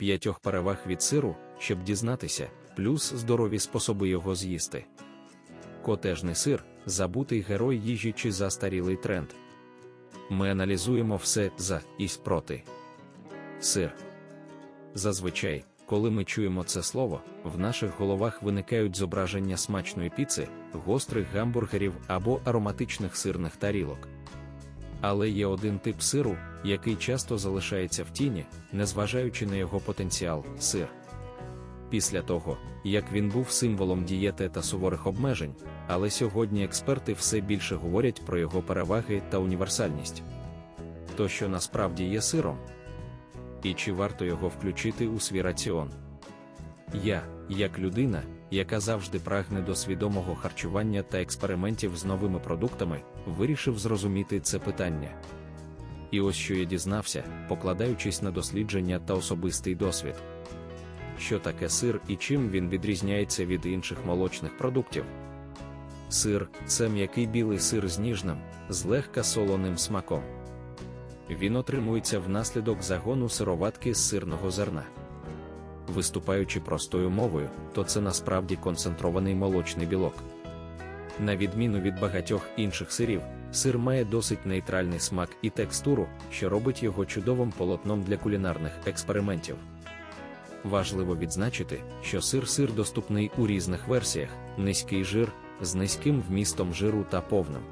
п'ятьох переваг від сиру, щоб дізнатися, плюс здорові способи його з'їсти. Котежний сир забутий герой їжі чи застарілий тренд. Ми аналізуємо все за і проти. Сир. Зазвичай, коли ми чуємо це слово, в наших головах виникають зображення смачної піци, гострих гамбургерів або ароматичних сирних тарілок. Але є один тип сиру, який часто залишається в тіні, незважаючи на його потенціал сир. Після того, як він був символом дієти та суворих обмежень, але сьогодні експерти все більше говорять про його переваги та універсальність. То, що насправді є сиром, і чи варто його включити у свій раціон? Я, як людина, яка завжди прагне до свідомого харчування та експериментів з новими продуктами, вирішив зрозуміти це питання. І ось що я дізнався, покладаючись на дослідження та особистий досвід. Що таке сир і чим він відрізняється від інших молочних продуктів? Сир це м'який білий сир з ніжним, злегка солоним смаком. Він отримується внаслідок загону сироватки з сирного зерна. Виступаючи простою мовою, то це насправді концентрований молочний білок. На відміну від багатьох інших сирів, сир має досить нейтральний смак і текстуру, що робить його чудовим полотном для кулінарних експериментів. Важливо відзначити, що сир-сир доступний у різних версіях: низький жир, з низьким вмістом жиру та повним.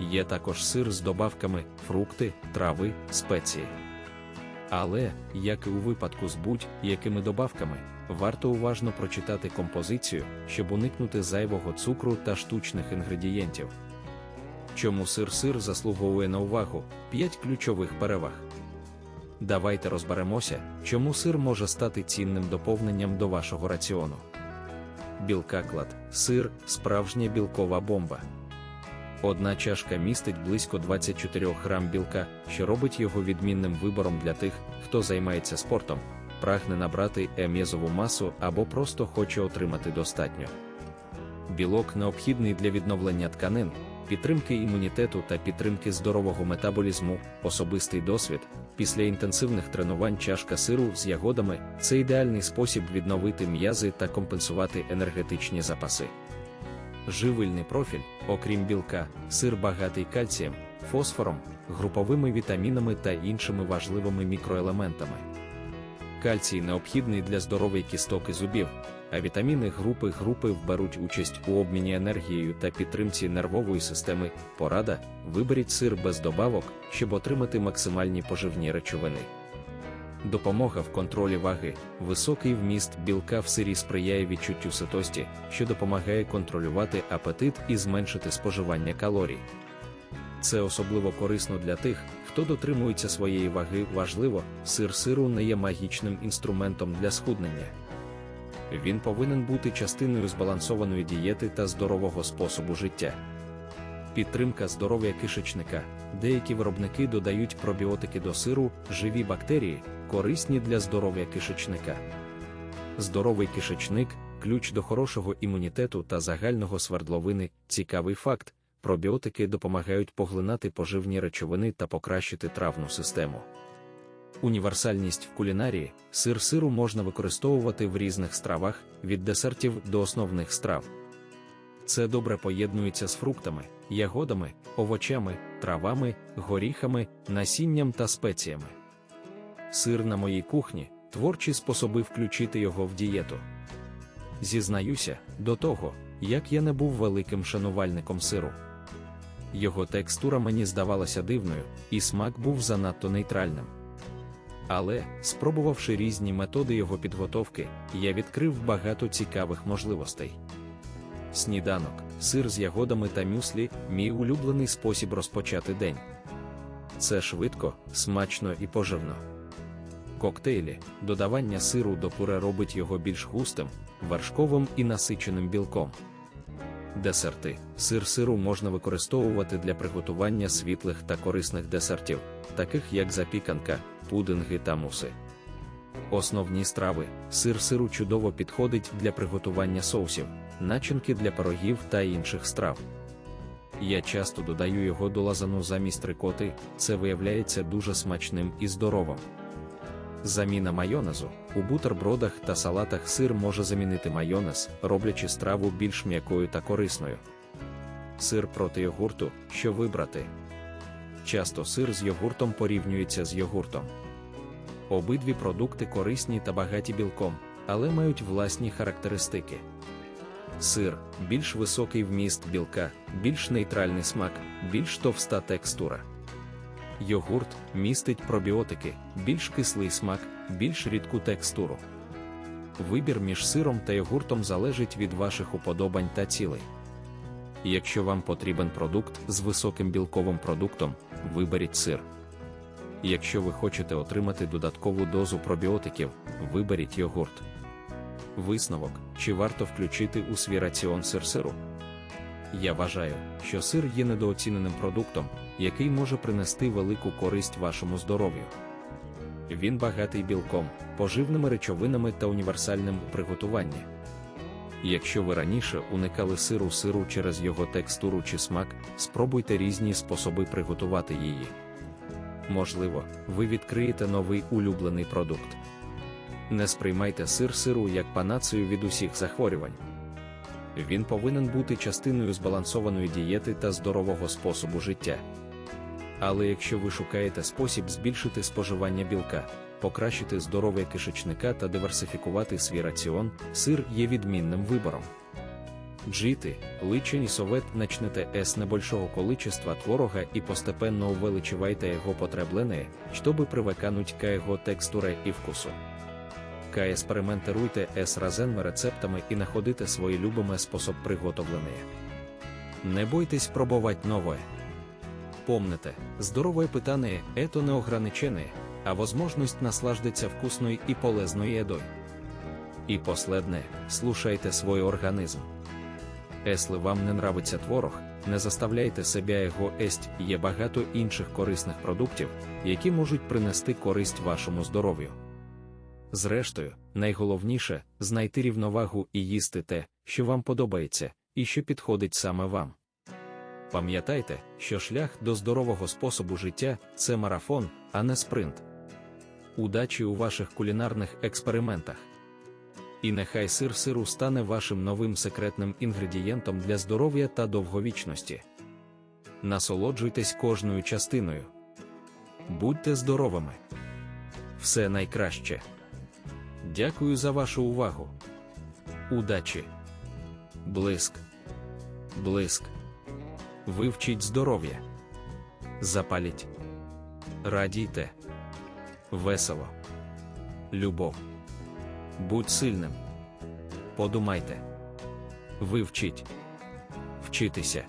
Є також сир з добавками, фрукти, трави, спеції. Але, як і у випадку з будь-якими добавками, варто уважно прочитати композицію, щоб уникнути зайвого цукру та штучних інгредієнтів. Чому сир-сир заслуговує на увагу 5 ключових переваг. Давайте розберемося, чому сир може стати цінним доповненням до вашого раціону. Білка клад, сир справжня білкова бомба. Одна чашка містить близько 24 грам білка, що робить його відмінним вибором для тих, хто займається спортом, прагне набрати ем'язову масу або просто хоче отримати достатньо. Білок необхідний для відновлення тканин, підтримки імунітету та підтримки здорового метаболізму, особистий досвід. Після інтенсивних тренувань чашка сиру з ягодами це ідеальний спосіб відновити м'язи та компенсувати енергетичні запаси. Живильний профіль, окрім білка, сир багатий кальцієм, фосфором, груповими вітамінами та іншими важливими мікроелементами. Кальцій необхідний для здорової кісток і зубів, а вітаміни групи групи вберуть участь у обміні енергією та підтримці нервової системи. Порада виберіть сир без добавок, щоб отримати максимальні поживні речовини. Допомога в контролі ваги, високий вміст білка в сирі сприяє відчуттю ситості, що допомагає контролювати апетит і зменшити споживання калорій. Це особливо корисно для тих, хто дотримується своєї ваги. Важливо, сир сиру не є магічним інструментом для схуднення. Він повинен бути частиною збалансованої дієти та здорового способу життя. Підтримка здоров'я кишечника. Деякі виробники додають пробіотики до сиру, живі бактерії, корисні для здоров'я кишечника. Здоровий кишечник ключ до хорошого імунітету та загального свердловини. Цікавий факт: пробіотики допомагають поглинати поживні речовини та покращити травну систему. Універсальність в кулінарії сир сиру можна використовувати в різних стравах від десертів до основних страв. Це добре поєднується з фруктами, ягодами, овочами, травами, горіхами, насінням та спеціями. Сир на моїй кухні творчі способи включити його в дієту. Зізнаюся, до того, як я не був великим шанувальником сиру. Його текстура мені здавалася дивною, і смак був занадто нейтральним. Але, спробувавши різні методи його підготовки, я відкрив багато цікавих можливостей. Сніданок, сир з ягодами та мюслі мій улюблений спосіб розпочати день. Це швидко, смачно і поживно. Коктейлі, додавання сиру до пуре робить його більш густим, вершковим і насиченим білком. Десерти, сир сиру можна використовувати для приготування світлих та корисних десертів, таких як запіканка, пудинги та муси. Основні страви, сир сиру чудово підходить для приготування соусів, начинки для пирогів та інших страв. Я часто додаю його до лазану замість рикоти, це виявляється дуже смачним і здоровим. Заміна майонезу у бутербродах та салатах сир може замінити майонез, роблячи страву більш м'якою та корисною. Сир проти йогурту, що вибрати. Часто сир з йогуртом порівнюється з йогуртом. Обидві продукти корисні та багаті білком, але мають власні характеристики. Сир більш високий вміст білка, більш нейтральний смак, більш товста текстура. Йогурт містить пробіотики, більш кислий смак, більш рідку текстуру. Вибір між сиром та йогуртом залежить від ваших уподобань та цілей. Якщо вам потрібен продукт з високим білковим продуктом, виберіть сир. Якщо ви хочете отримати додаткову дозу пробіотиків, виберіть йогурт. Висновок, чи варто включити у свій раціон сир сиру? Я вважаю, що сир є недооціненим продуктом, який може принести велику користь вашому здоров'ю. Він багатий білком, поживними речовинами та універсальним у приготуванні. Якщо ви раніше уникали сиру сиру через його текстуру чи смак, спробуйте різні способи приготувати її. Можливо, ви відкриєте новий улюблений продукт. Не сприймайте сир сиру як панацею від усіх захворювань. Він повинен бути частиною збалансованої дієти та здорового способу життя. Але якщо ви шукаєте спосіб збільшити споживання білка, покращити здоров'я кишечника та диверсифікувати свій раціон, сир є відмінним вибором. Джити, личень совет начнете с небольшого количества творога и постепенно увеличивайте его потребление, чтобы привыкануть к его текстуре и вкусу. Експериментируйте с разними рецептами і находите свої любимі способ приготовлення. Не бойтесь пробовать новое. Помните, здоровое питание – это не ограничение, а возможность наслаждаться вкусной и полезной едой. І последне, слушайте свой организм. Если вам не нравиться творог, не заставляйте себе його есть, є багато інших корисних продуктів, які можуть принести користь вашому здоров'ю. Зрештою, найголовніше знайти рівновагу і їсти те, що вам подобається, і що підходить саме вам. Пам'ятайте, що шлях до здорового способу життя це марафон, а не спринт. Удачі у ваших кулінарних експериментах. І нехай сир сиру стане вашим новим секретним інгредієнтом для здоров'я та довговічності. Насолоджуйтесь кожною частиною. Будьте здоровими. Все найкраще. Дякую за вашу увагу. Удачі. Блиск. Блиск. Вивчіть здоров'я. Запаліть. Радійте. Весело. Любов. Будь сильним. Подумайте. Вивчіть. Вчитися.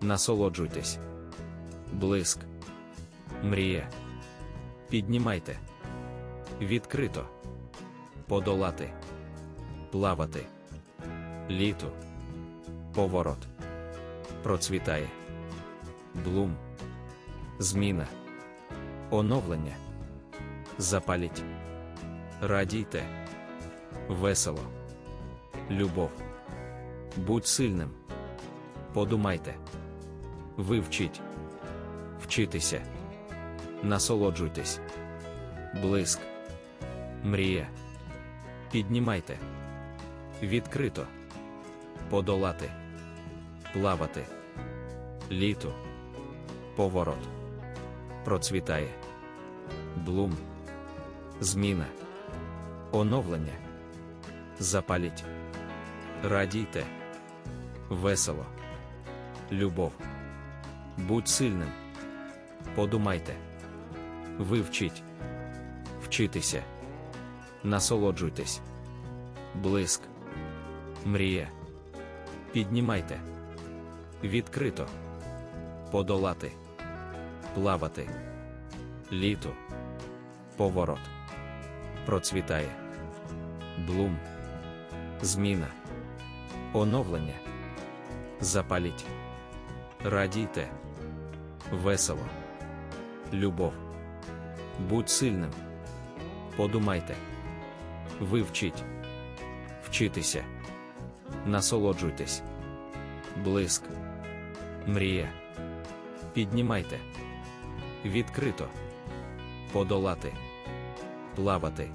Насолоджуйтесь. Блиск. Мрія. Піднімайте. Відкрито. Подолати. Плавати. Літо. Поворот. Процвітає. Блум. Зміна. Оновлення. Запаліть. Радійте. Весело. Любов. Будь сильним. Подумайте. Вивчіть. Вчитися. Насолоджуйтесь. Блиск. Мрія. Піднімайте. Відкрито. Подолати. Плавати. Літо. Поворот. Процвітає. Блум. Зміна. Оновлення. Запаліть. Радійте. Весело. Любов. Будь сильним. Подумайте. Вивчіть. Вчитися. Насолоджуйтесь. Блиск. Мрія. Піднімайте. Відкрито. Подолати. Плавати. Літо. Поворот. Процвітає. Блум. Зміна. Оновлення. Запаліть. Радійте. Весело. Любов. Будь сильним. Подумайте. Вивчіть. Вчитися. Насолоджуйтесь. Блиск. Мрія. Піднімайте. Відкрито. Подолати. плавати.